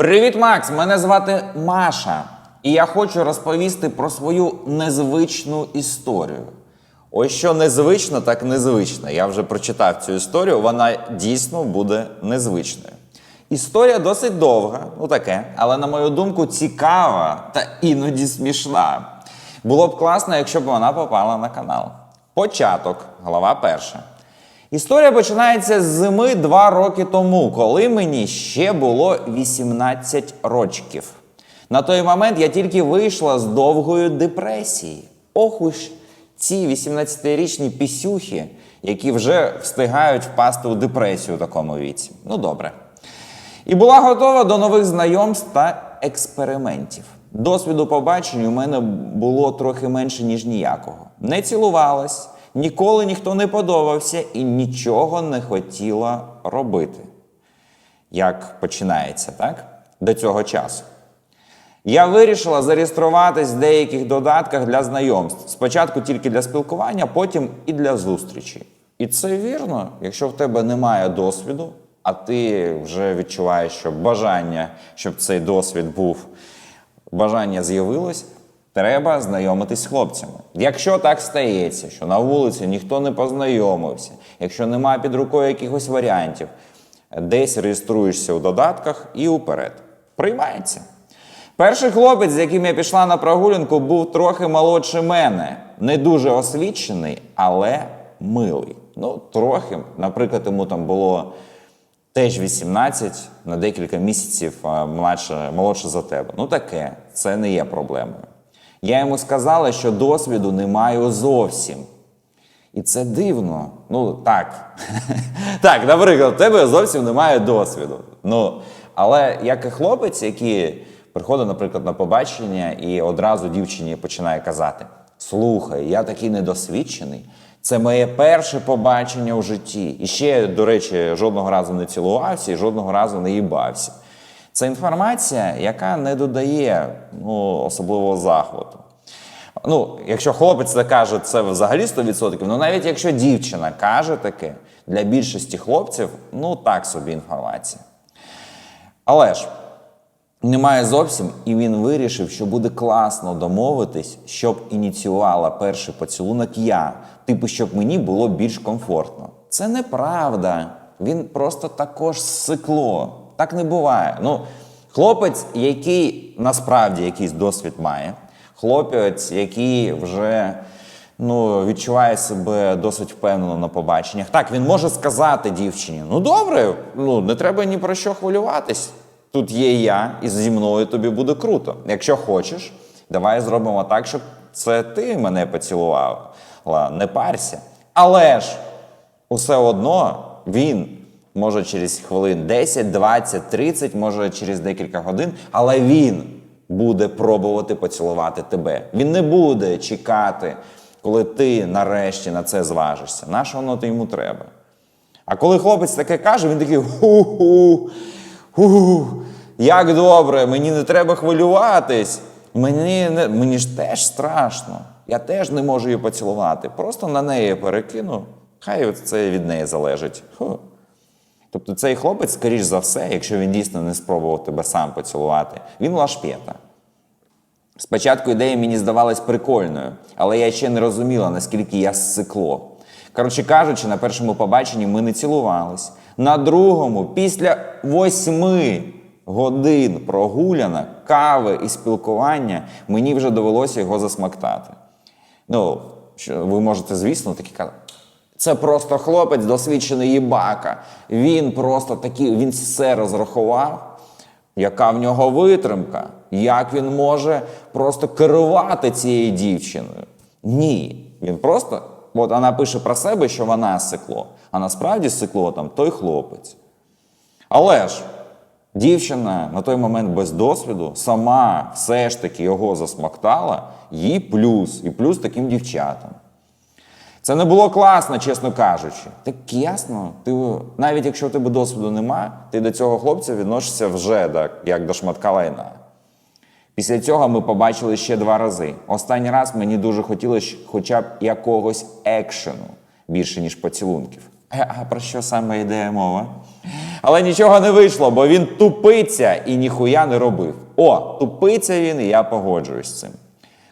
Привіт, Макс! Мене звати Маша. І я хочу розповісти про свою незвичну історію. Ось що незвично, так незвично. Я вже прочитав цю історію, вона дійсно буде незвичною. Історія досить довга, ну таке, але, на мою думку, цікава та іноді смішна. Було б класно, якщо б вона попала на канал. Початок, глава перша. Історія починається з зими два роки тому, коли мені ще було 18 рочків. На той момент я тільки вийшла з довгої депресії. Ох уж ці 18-річні пісюхи, які вже встигають впасти у депресію у такому віці. Ну добре. І була готова до нових знайомств та експериментів. Досвіду побачень у мене було трохи менше, ніж ніякого. Не цілувалась, ніколи ніхто не подобався і нічого не хотіла робити. Як починається, так? До цього часу. Я вирішила зареєструватись в деяких додатках для знайомств. Спочатку тільки для спілкування, потім і для зустрічі. І це вірно, якщо в тебе немає досвіду, а ти вже відчуваєш, що бажання, щоб цей досвід був, бажання з'явилось, треба знайомитись з хлопцями. Якщо так стається, що на вулиці ніхто не познайомився, якщо немає під рукою якихось варіантів, десь реєструєшся у додатках і уперед. Приймається. Перший хлопець, з яким я пішла на прогулянку, був трохи молодше мене, не дуже освічений, але милий. Ну, трохи, наприклад, йому там було теж 18 на декілька місяців младше, молодше за тебе. Ну таке, це не є проблемою. Я йому сказала, що досвіду не маю зовсім. І це дивно. Ну так. так, наприклад, в тебе зовсім немає досвіду. Ну, але як і хлопець, який приходить, наприклад, на побачення і одразу дівчині починає казати: Слухай, я такий недосвідчений. Це моє перше побачення у житті. І ще, до речі, жодного разу не цілувався і жодного разу не їбався. Це інформація, яка не додає ну, особливого захвату. Ну, якщо хлопець це каже, це взагалі 100%, ну навіть якщо дівчина каже таке, для більшості хлопців, ну так собі інформація. Але ж немає зовсім, і він вирішив, що буде класно домовитись, щоб ініціювала перший поцілунок я, типу, щоб мені було більш комфортно. Це неправда. Він просто також сикло. Так не буває. Ну, хлопець, який насправді якийсь досвід має, хлопець, який вже ну, відчуває себе досить впевнено на побаченнях. Так, він може сказати дівчині: ну добре, ну не треба ні про що хвилюватись. Тут є я, і зі мною тобі буде круто. Якщо хочеш, давай зробимо так, щоб це ти мене поцілувала. Не парся. Але ж усе одно він може через хвилин 10, 20, 30, може через декілька годин, але він буде пробувати поцілувати тебе. Він не буде чекати, коли ти нарешті на це зважишся. На що воно йому треба? А коли хлопець таке каже, він такий ху-ху, ху, як добре, мені не треба хвилюватись. Мені, не, мені ж теж страшно. Я теж не можу її поцілувати. Просто на неї перекину. Хай це від неї залежить. Ху. Тобто цей хлопець, скоріш за все, якщо він дійсно не спробував тебе сам поцілувати, він лашпєта. Спочатку ідея мені здавалась прикольною, але я ще не розуміла, наскільки я ссикло. Коротше кажучи, на першому побаченні ми не цілувались. На другому, після восьми годин прогулянок, кави і спілкування, мені вже довелося його засмактати. Ну, ви можете, звісно, такі казати. Це просто хлопець, досвідчений їбака. Він просто такий, він все розрахував. Яка в нього витримка? Як він може просто керувати цією дівчиною? Ні. Він просто, от вона пише про себе, що вона сикло, а насправді сикло там той хлопець. Але ж дівчина на той момент без досвіду сама все ж таки його засмактала, їй плюс, і плюс таким дівчатам. Це не було класно, чесно кажучи. Так ясно, ти навіть якщо у тебе досвіду нема, ти до цього хлопця відносишся вже так, як до шматка лайна. Після цього ми побачили ще два рази. Останній раз мені дуже хотілося хоча б якогось екшену більше, ніж поцілунків. Е, А про що саме йде мова? Але нічого не вийшло, бо він тупиться і ніхуя не робив. О, тупиться він, і я погоджуюсь з цим.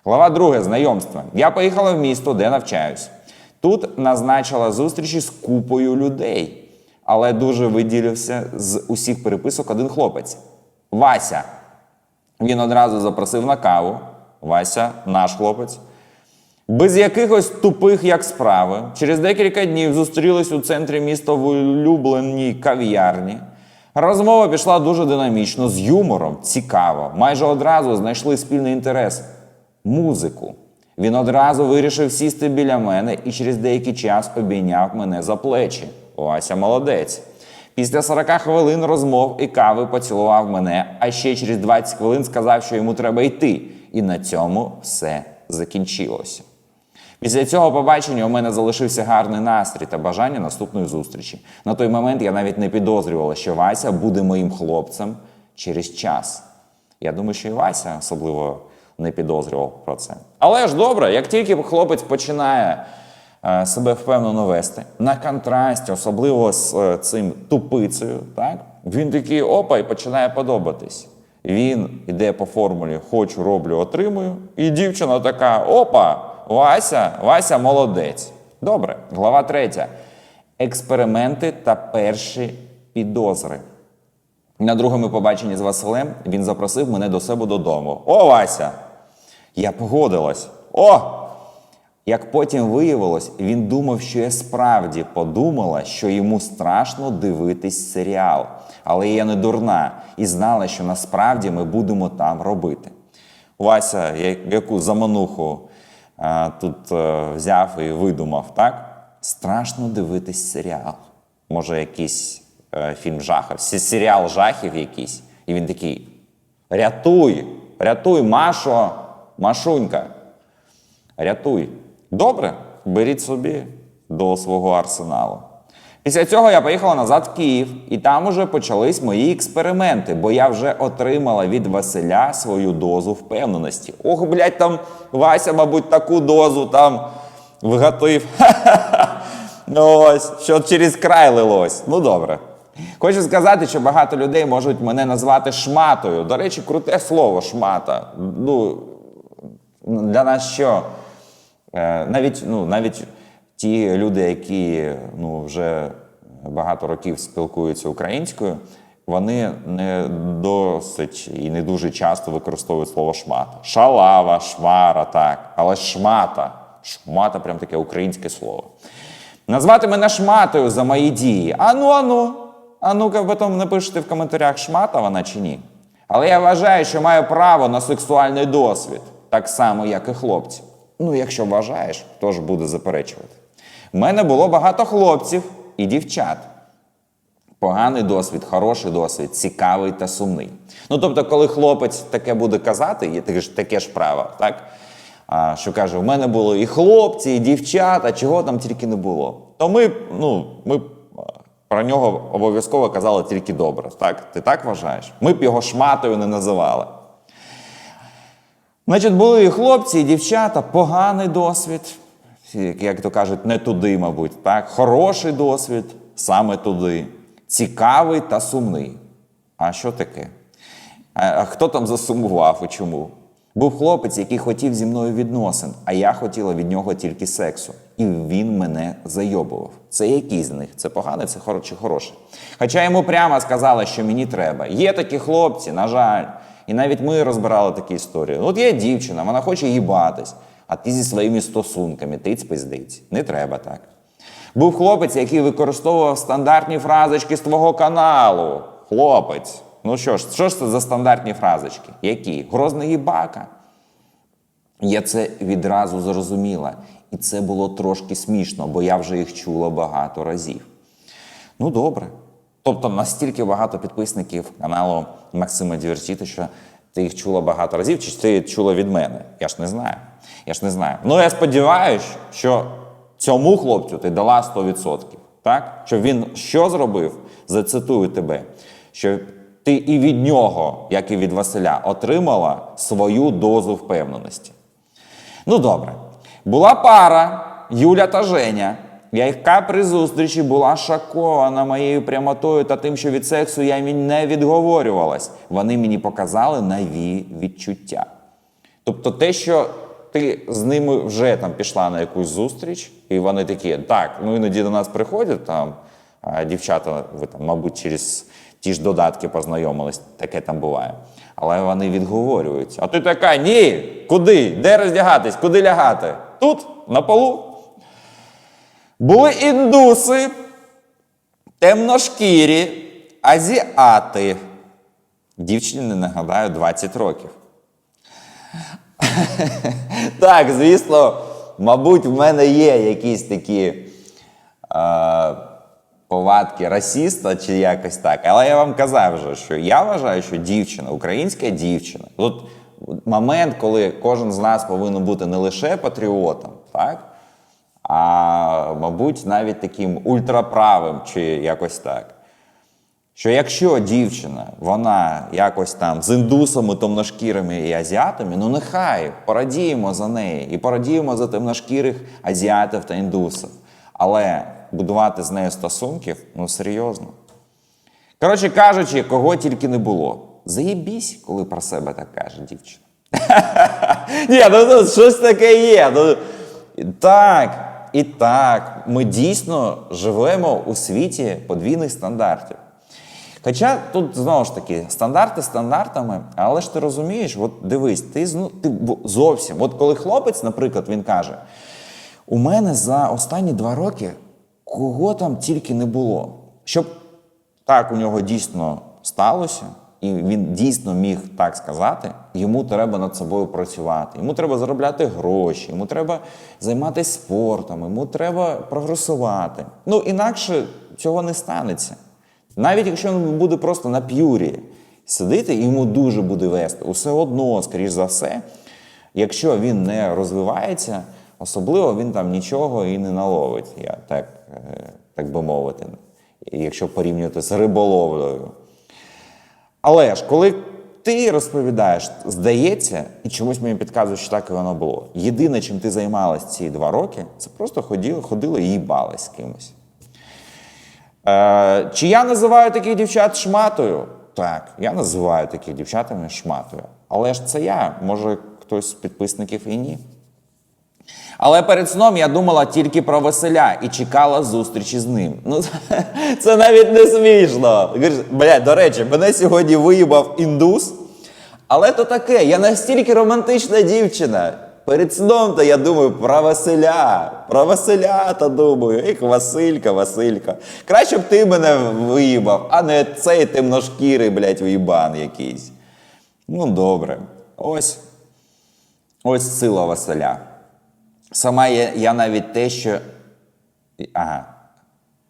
Глава друге знайомства. Я поїхала в місто, де навчаюсь. Тут назначила зустрічі з купою людей, але дуже виділився з усіх переписок один хлопець Вася. Він одразу запросив на каву. Вася, наш хлопець. Без якихось тупих як справи. Через декілька днів зустрілись у центрі міста в улюбленій кав'ярні. Розмова пішла дуже динамічно, з юмором, цікаво. Майже одразу знайшли спільний інтерес музику. Він одразу вирішив сісти біля мене і через деякий час обійняв мене за плечі. Вася молодець. Після 40 хвилин розмов і кави поцілував мене, а ще через 20 хвилин сказав, що йому треба йти. І на цьому все закінчилося. Після цього побачення у мене залишився гарний настрій та бажання наступної зустрічі. На той момент я навіть не підозрювала, що Вася буде моїм хлопцем через час. Я думаю, що і Вася особливо не підозрював про це. Але ж добре, як тільки хлопець починає е, себе впевнено вести на контрасті, особливо з е, цим тупицею, так він такий опа і починає подобатись. Він йде по формулі хочу, роблю, отримую. І дівчина така: опа, Вася, Вася молодець. Добре, глава третя. Експерименти та перші підозри. На другому побаченні з Василем він запросив мене до себе додому. О, Вася! Я погодилась. О! Як потім виявилось, він думав, що я справді подумала, що йому страшно дивитись серіал. Але я не дурна і знала, що насправді ми будемо там робити. Вася, яку замануху а, тут е, взяв і видумав, так? Страшно дивитись серіал. Може, якийсь е, фільм жахів, серіал жахів якийсь. І він такий: рятуй, рятуй, Машо, Машунька. Рятуй. Добре, беріть собі до свого арсеналу. Після цього я поїхала назад в Київ, і там уже почались мої експерименти, бо я вже отримала від Василя свою дозу впевненості. Ох, блядь, там Вася, мабуть, таку дозу там вгатив. Ну ось, що через край лилось. Ну добре. Хочу сказати, що багато людей можуть мене назвати шматою. До речі, круте слово шмата. Ну, для нас що? Е, Навіть, ну, навіть ті люди, які ну, вже багато років спілкуються українською, вони не досить і не дуже часто використовують слово шмата. Шалава, шмара, так. Але шмата. Шмата прям таке українське слово. Назвати мене шматою за мої дії. Ану, ану. А ну-ка потім напишете в коментарях, шмата вона чи ні. Але я вважаю, що маю право на сексуальний досвід, так само, як і хлопці. Ну, якщо вважаєш, хто ж буде заперечувати. У мене було багато хлопців і дівчат. Поганий досвід, хороший досвід, цікавий та сумний. Ну тобто, коли хлопець таке буде казати, є таке ж, таке ж право, так? А, що каже, у мене було і хлопці, і дівчата, чого там тільки не було. То ми, ну, ми про нього обов'язково казали тільки добре. Так? Ти так вважаєш? Ми б його шматою не називали. Значить, були і хлопці, і дівчата, поганий досвід, як то кажуть, не туди, мабуть, так? Хороший досвід, саме туди. Цікавий та сумний. А що таке? А, хто там засумував і чому? Був хлопець, який хотів зі мною відносин, а я хотіла від нього тільки сексу. І він мене зайобував. Це який з них? Це поганий, це хоро- чи хороший? Хоча йому прямо сказали, що мені треба. Є такі хлопці, на жаль. І навіть ми розбирали такі історії. От є дівчина, вона хоче їбатись, а ти зі своїми стосунками, тиць пиздиць. Не треба так. Був хлопець, який використовував стандартні фразочки з твого каналу. Хлопець. Ну що ж, що ж це за стандартні фразочки? Які? Грозний їбака. Я це відразу зрозуміла. І це було трошки смішно, бо я вже їх чула багато разів. Ну, добре. Тобто настільки багато підписників каналу Максима Діверсіти, що ти їх чула багато разів, чи ти чула від мене? Я ж не знаю. Я ж не знаю. Ну, я сподіваюся, що цьому хлопцю ти дала 100%. Так? Що він що зробив? Зацитую тебе. Що ти і від нього, як і від Василя, отримала свою дозу впевненості. Ну добре. Була пара Юля та Женя. Яка при зустрічі була шокована моєю прямотою та тим, що від сексу я не відговорювалась. Вони мені показали нові відчуття. Тобто те, що ти з ними вже там пішла на якусь зустріч, і вони такі, так, ну іноді до нас приходять там дівчата, ви там, мабуть, через ті ж додатки познайомились, таке там буває. Але вони відговорюються. А ти така, ні, куди? Де роздягатись? Куди лягати? Тут, на полу. Були індуси, темношкірі, азіати. Дівчині, не нагадаю, 20 років. Так, звісно, мабуть, в мене є якісь такі е, повадки расіста чи якось так. Але я вам казав вже, що я вважаю, що дівчина, українська дівчина, тут момент, коли кожен з нас повинен бути не лише патріотом, так? А мабуть, навіть таким ультраправим чи якось так. Що якщо дівчина, вона якось там з індусами, темношкірими і азіатами, ну нехай порадіємо за неї і порадіємо за темношкірих азіатів та індусів. Але будувати з нею стосунків, ну серйозно. Коротше кажучи, кого тільки не було. Заєбісь, коли про себе так каже дівчина. Ні, ну, ну щось таке є. Ну, так, і так, ми дійсно живемо у світі подвійних стандартів. Хоча тут знову ж таки стандарти стандартами, але ж ти розумієш, от дивись, ти, зну- ти зовсім. От коли хлопець, наприклад, він каже: у мене за останні два роки кого там тільки не було. Щоб так у нього дійсно сталося, і він дійсно міг так сказати, йому треба над собою працювати. Йому треба заробляти гроші, йому треба займатися спортом, йому треба прогресувати. Ну інакше цього не станеться. Навіть якщо він буде просто на п'юрі сидити, йому дуже буде вести, усе одно, скоріш за все, якщо він не розвивається, особливо він там нічого і не наловить, я так, е, так би мовити, якщо порівнювати з риболовлею. Але ж, коли ти розповідаєш, здається, і чомусь мені підказує, що так і воно було. Єдине, чим ти займалась ці два роки, це просто ходила, ходила і їбалась з кимось. Е, чи я називаю таких дівчат шматою? Так, я називаю таких дівчатами шматою. Але ж це я, може, хтось з підписників і ні. Але перед сном я думала тільки про Василя і чекала зустрічі з ним. Ну, це, навіть не смішно. Бля, до речі, мене сьогодні виїбав індус. Але то таке, я настільки романтична дівчина. Перед сном то я думаю про Василя. Про Василя то думаю. Ех, Василька, Василька. Краще б ти мене виїбав, а не цей темношкірий, блядь, виїбан якийсь. Ну, добре. Ось. Ось сила Василя. Сама я, я навіть те, що. Ага.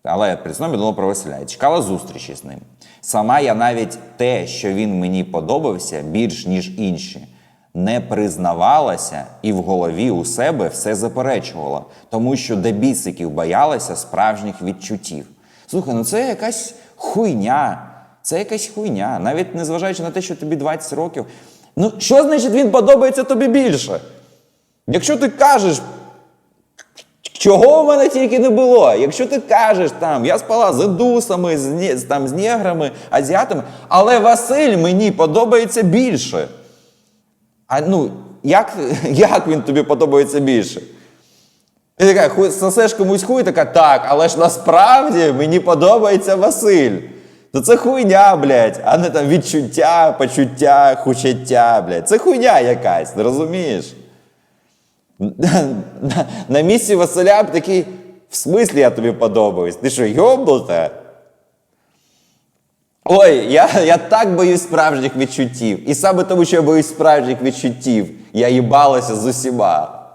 Але перед сном думала про Василя. Чекала зустрічі з ним. Сама я навіть те, що він мені подобався більш ніж інші, не признавалася і в голові у себе все заперечувала, тому що до бісиків боялася справжніх відчуттів. Слухай, ну це якась хуйня. Це якась хуйня. Навіть незважаючи на те, що тобі 20 років. Ну, що значить він подобається тобі більше? Якщо ти кажеш, чого в мене тільки не було, якщо ти кажеш там, я спала з індусами, з, там, з неграми, азіатами, але Василь мені подобається більше. А ну, як, як він тобі подобається більше? Ти така, сосеш комусь хуй, така, так, але ж насправді мені подобається Василь. То це хуйня, блядь, а не там відчуття, почуття, хучаття, блядь. Це хуйня якась, ти розумієш? На, місці Василя б такий, в смислі я тобі подобаюсь? Ти що, йобнута? Ой, я, я так боюсь справжніх відчуттів. І саме тому, що я боюсь справжніх відчуттів, я їбалася з усіма.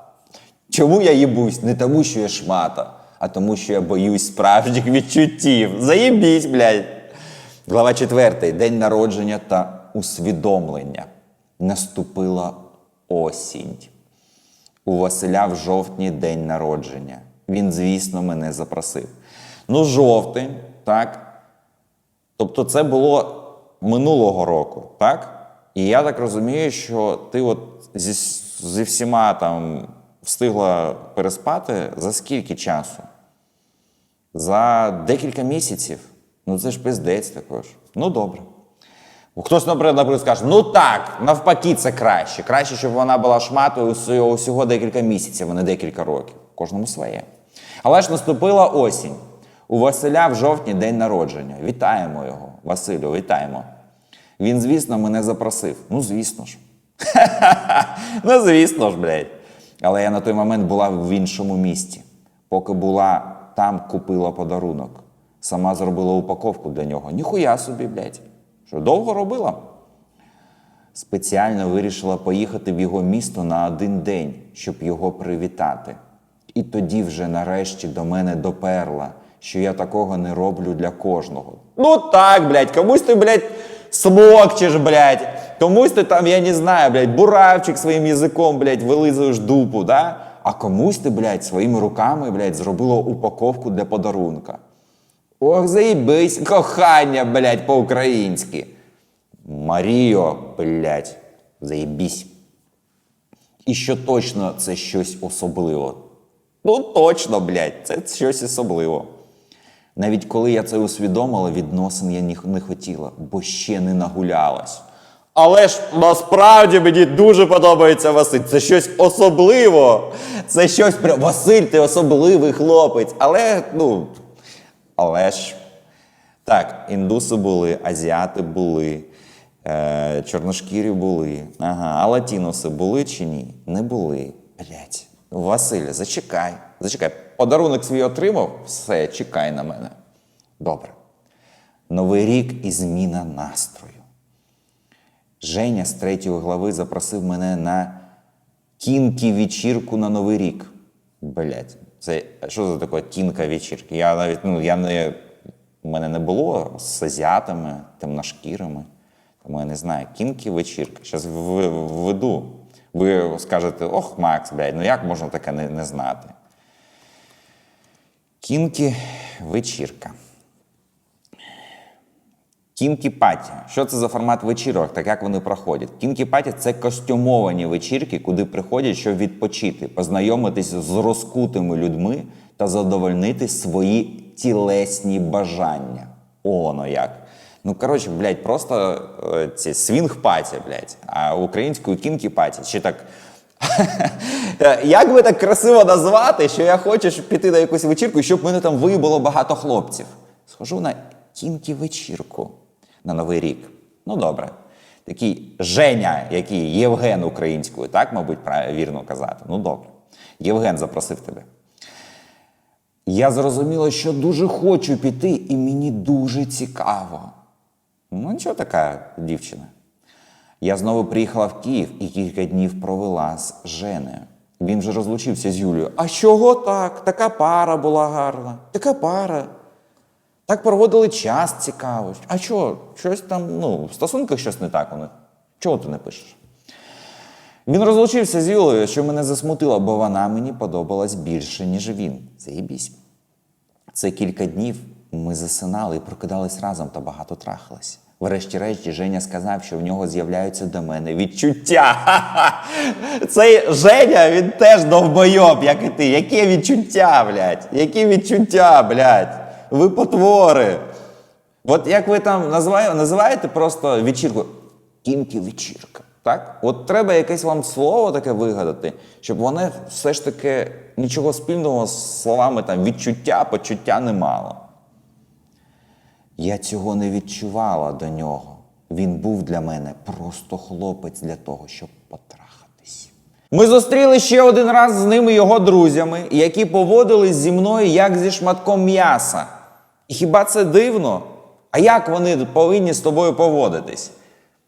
Чому я їбусь? Не тому, що я шмата, а тому, що я боюсь справжніх відчуттів. Заєбісь, блядь. Глава 4. День народження та усвідомлення. Наступила осінь. У Василя в жовтні день народження. Він, звісно, мене запросив. Ну, жовтень, так. Тобто, це було минулого року, так? І я так розумію, що ти от зі, зі всіма там встигла переспати за скільки часу? За декілька місяців. Ну це ж пиздець також. Ну добре. Хтось, наприклад, наприклад, скаже, ну так, навпаки, це краще. Краще, щоб вона була шматою усього декілька місяців, а не декілька років. Кожному своє. Але ж наступила осінь. У Василя в жовтні день народження. Вітаємо його, Василю, вітаємо. Він, звісно, мене запросив. Ну, звісно ж. ну, звісно ж, блядь. Але я на той момент була в іншому місті. Поки була там, купила подарунок. Сама зробила упаковку для нього. Ніхуя собі, блядь. Що довго робила? Спеціально вирішила поїхати в його місто на один день, щоб його привітати. І тоді вже нарешті до мене доперла, що я такого не роблю для кожного. Ну так, блядь, комусь ти, блядь, смокчеш, блядь. Комусь ти там, я не знаю, блядь, буравчик своїм язиком, блядь, вилизуєш дупу, да? А комусь ти, блядь, своїми руками, блядь, зробила упаковку для подарунка. Ох, заїбись, кохання, блядь, по-українськи. Маріо, блядь, заєбісь. І що точно це щось особливе. Ну, точно, блядь, це щось особливе. Навіть коли я це усвідомила, відносин я не хотіла, бо ще не нагулялась. Але ж насправді мені дуже подобається Василь. Це щось особливо. Це щось прям. Василь, ти особливий хлопець. Але, ну, але ж. Так, індуси були, азіати були, е, чорношкірі були. Ага, а латіноси були чи ні? Не були. Блять. Василь, зачекай. Зачекай. Подарунок свій отримав? Все, чекай на мене. Добре. Новий рік і зміна настрою. Женя з третьої глави запросив мене на кінкі вечірку на Новий рік. Блять, це що за таке кінка вечірки? Я навіть ну я не у мене не було з азіатами, темношкірими. Тому я не знаю. Кінки вечірка. Зараз введу. Ви скажете, ох, Макс, блядь, ну як можна таке не, не знати? Кінки вечірка. Кінкі паті. Що це за формат вечірок, так як вони проходять? Кінкі паті це костюмовані вечірки, куди приходять, щоб відпочити, познайомитись з розкутими людьми та задовольнити свої тілесні бажання. О, воно як. Ну, коротше, блядь, просто е, ці свінг-паті, блядь, а українською кінкі паті. Чи так. Як би так красиво назвати, що я хочу щоб піти на якусь вечірку, щоб мене там вибуло багато хлопців. Схожу на кінкі вечірку на Новий рік. Ну, добре. Такий Женя, який Євген українською, так, мабуть, вірно казати. Ну, добре. Євген запросив тебе. Я зрозуміла, що дуже хочу піти, і мені дуже цікаво. Ну, нічого така дівчина. Я знову приїхала в Київ і кілька днів провела з Женею. Він вже розлучився з Юлією. А чого так? Така пара була гарна. Така пара. Так проводили час цікаво. А що? Щось там, ну, в стосунках щось не так у них. Чого ти не пишеш? Він розлучився з Юлею, що мене засмутило, бо вона мені подобалась більше, ніж він. Заєбісь. Це кілька днів ми засинали і прокидались разом та багато трахались. Врешті-решті Женя сказав, що в нього з'являються до мене відчуття. Цей Женя, він теж довбойоб, як і ти. Яке відчуття, блядь? Які відчуття, блядь? Ви потвори. От як ви там називаєте, просто вечірку кінкі вечірка. Так? От треба якесь вам слово таке вигадати, щоб вони все ж таки нічого спільного з словами там відчуття, почуття не мало. Я цього не відчувала до нього. Він був для мене просто хлопець для того, щоб потрахатись. Ми зустріли ще один раз з ними його друзями, які поводились зі мною як зі шматком м'яса. І хіба це дивно? А як вони повинні з тобою поводитись?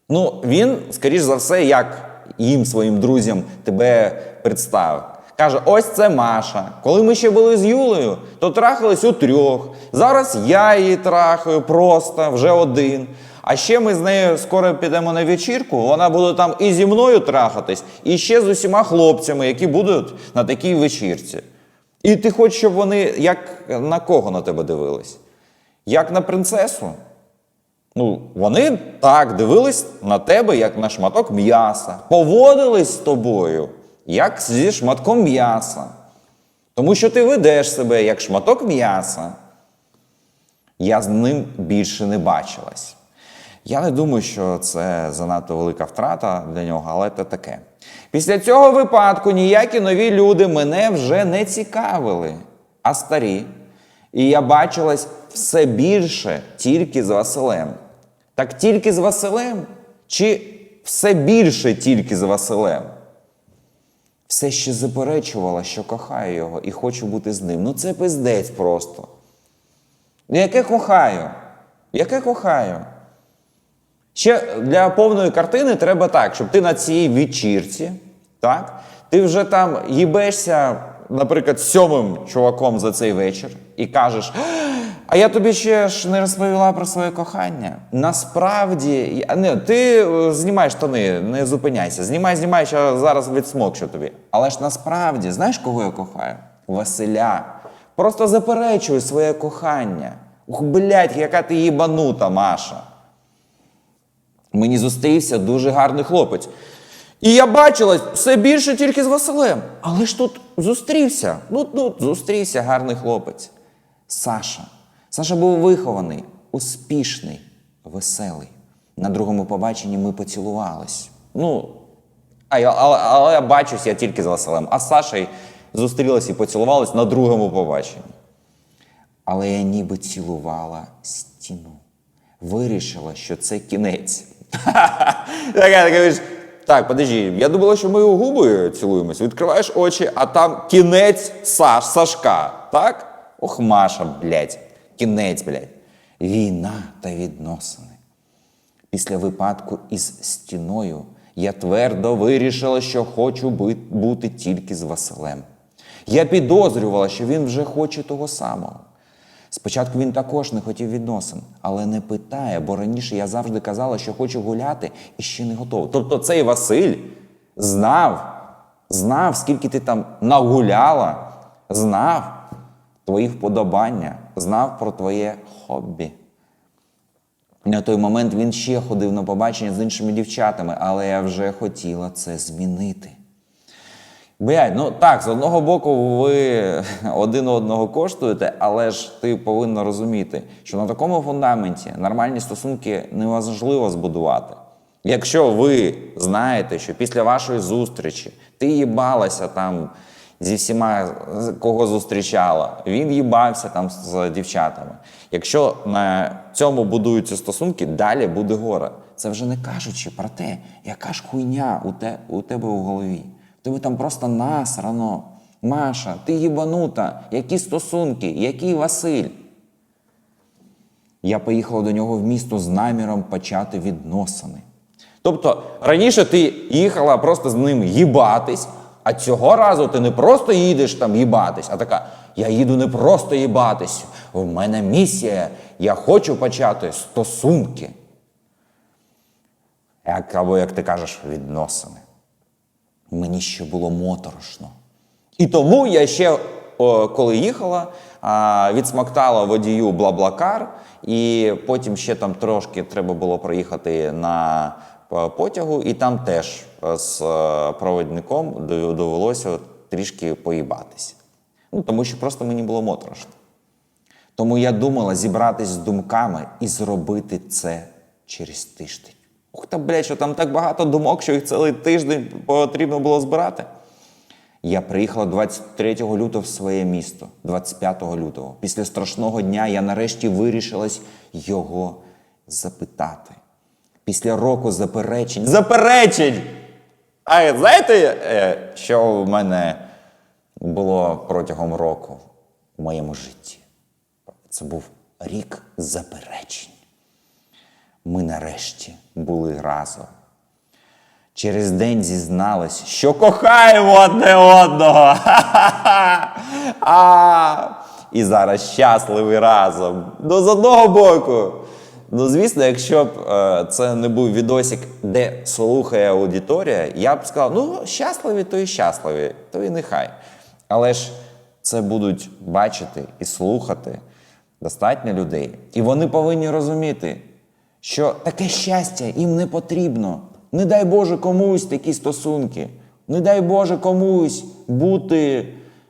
Ну, він, скоріш за все, як їм своїм друзям тебе представив. Каже: ось це Маша. Коли ми ще були з Юлею, то трахались у трьох. Зараз я її трахаю просто вже один. А ще ми з нею скоро підемо на вечірку. Вона буде там і зі мною трахатись, і ще з усіма хлопцями, які будуть на такій вечірці. І ти хочеш, щоб вони як на кого на тебе дивились? Як на принцесу? Ну, вони так дивились на тебе, як на шматок м'яса, поводились з тобою, як зі шматком м'яса. Тому що ти ведеш себе як шматок м'яса. Я з ним більше не бачилась. Я не думаю, що це занадто велика втрата для нього, але це таке. Після цього випадку ніякі нові люди мене вже не цікавили, а старі. І я бачилась все більше тільки з Василем. Так тільки з Василем? Чи все більше тільки з Василем? Все ще заперечувала, що кохаю його і хочу бути з ним. Ну це пиздець просто. Ну, Яке кохаю? Яке кохаю? Ще для повної картини треба так, щоб ти на цій вечірці, так? Ти вже там їбешся, наприклад, сьомим чуваком за цей вечір і кажеш. А я тобі ще ж не розповіла про своє кохання. Насправді, я- не, ти е, знімай штани, не зупиняйся. Знімай, знімай, що зараз відсмокчу тобі. Але ж насправді, знаєш, кого я кохаю? Василя. Просто заперечую своє кохання. Ух, блядь, яка ти їбанута, Маша. Мені зустрівся дуже гарний хлопець. І я бачила все більше тільки з Василем. Але ж тут зустрівся. Ну, ну, зустрівся гарний хлопець. Саша. Саша був вихований, успішний, веселий. На другому побаченні ми поцілувались. Ну, а я, але, але я бачусь я тільки з Василем. А з Сашею зустрілась і поцілувалась на другому побаченні. Але я ніби цілувала стіну. Вирішила, що це кінець. Така, кажеш, так, подожди, я думала, що ми у губи цілуємось. Відкриваєш очі, а там кінець Саш, Сашка. Так? Ох, Маша, блядь. Кінець, блядь. Війна та відносини. Після випадку із стіною я твердо вирішила, що хочу бути тільки з Василем. Я підозрювала, що він вже хоче того самого. Спочатку він також не хотів відносин, але не питає, бо раніше я завжди казала, що хочу гуляти і ще не готова. Тобто цей Василь знав, знав, скільки ти там нагуляла, знав твої вподобання, знав про твоє хобі. На той момент він ще ходив на побачення з іншими дівчатами, але я вже хотіла це змінити. Блядь, ну так, з одного боку, ви один одного коштуєте, але ж ти повинна розуміти, що на такому фундаменті нормальні стосунки неможливо збудувати. Якщо ви знаєте, що після вашої зустрічі ти їбалася там зі всіма, кого зустрічала, він їбався там з дівчатами. Якщо на цьому будуються стосунки, далі буде горе. Це вже не кажучи про те, яка ж хуйня у, те, у тебе у голові. Тебе там просто насрано. Маша, ти їбанута, які стосунки, який Василь. Я поїхала до нього в місто з наміром почати відносини. Тобто раніше ти їхала просто з ним їбатись, а цього разу ти не просто їдеш там їбатись, а така: я їду не просто їбатись, в мене місія, я хочу почати стосунки. Як, або, як ти кажеш, відносини. Мені ще було моторошно. І тому я ще, о, коли їхала, а, відсмоктала водію Блаблакар, і потім ще там трошки треба було проїхати на е, потягу, і там теж з е, проводником довелося трішки поїбатися. Ну, тому що просто мені було моторошно. Тому я думала зібратись з думками і зробити це через тиждень. Ух та, блядь, що там так багато думок, що їх цілий тиждень потрібно було збирати. Я приїхала 23 лютого в своє місто, 25 лютого. Після страшного дня я нарешті вирішилась його запитати. Після року заперечень. Заперечень! А знаєте, е, що в мене було протягом року в моєму житті? Це був рік заперечень. Ми нарешті були разом. Через день зізналась, що кохаємо одне одного. А, і зараз щасливі разом. Ну, з одного боку. Ну, звісно, якщо б е, це не був відосик, де слухає аудиторія, я б сказав, ну, щасливі, то і щасливі, то і нехай. Але ж це будуть бачити і слухати достатньо людей. І вони повинні розуміти, що таке щастя їм не потрібно. Не дай Боже комусь такі стосунки. Не дай Боже комусь бути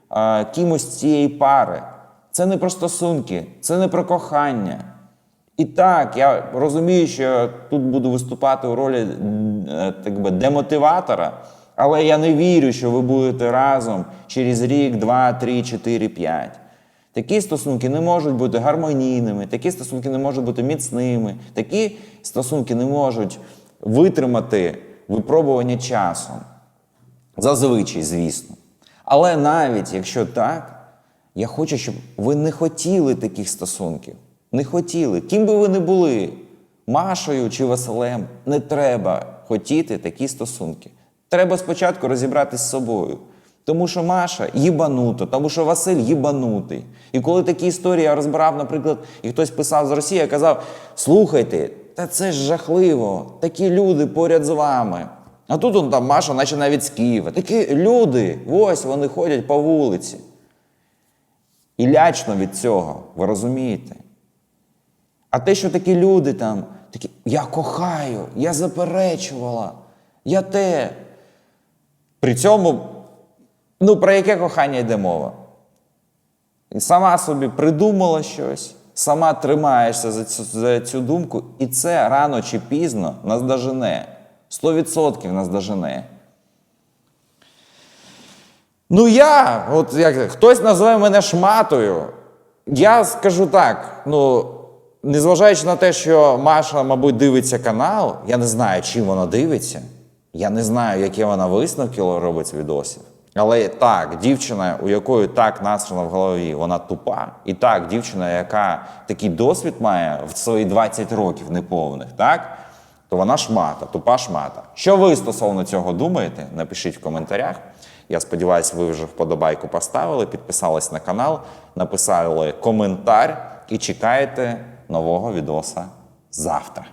а, кимось цієї пари. Це не про стосунки, це не про кохання. І так, я розумію, що тут буду виступати у ролі е, так би, демотиватора, але я не вірю, що ви будете разом через рік, два, три, чотири, п'ять. Такі стосунки не можуть бути гармонійними, такі стосунки не можуть бути міцними, такі стосунки не можуть витримати випробування часом. Зазвичай, звісно. Але навіть якщо так, я хочу, щоб ви не хотіли таких стосунків. Не хотіли. Ким би ви не були, Машою чи Василем, не треба хотіти такі стосунки. Треба спочатку розібратись з собою. Тому що Маша їбанута, тому що Василь їбанутий. І коли такі історії я розбирав, наприклад, і хтось писав з Росії, я казав: слухайте, та це ж жахливо, такі люди поряд з вами. А тут он там Маша, наче навіть з Києва. Такі люди, ось вони ходять по вулиці. І лячно від цього, ви розумієте? А те, що такі люди там, такі, я кохаю, я заперечувала, я те. При цьому, ну, про яке кохання йде мова? І сама собі придумала щось, сама тримаєшся за цю, за цю думку, і це рано чи пізно нас дожене. 100% нас. Ну я, от як хтось називає мене шматою. Я скажу так: ну, незважаючи на те, що Маша, мабуть, дивиться канал, я не знаю, чим вона дивиться. Я не знаю, які вона висновки робить з відосів. Але так, дівчина, у якої так настрано в голові, вона тупа. І так, дівчина, яка такий досвід має в свої 20 років неповних, так? то вона шмата, тупа шмата. Що ви стосовно цього думаєте? Напишіть в коментарях. Я сподіваюся, ви вже вподобайку поставили, підписались на канал, написали коментар і чекаєте нового відоса завтра.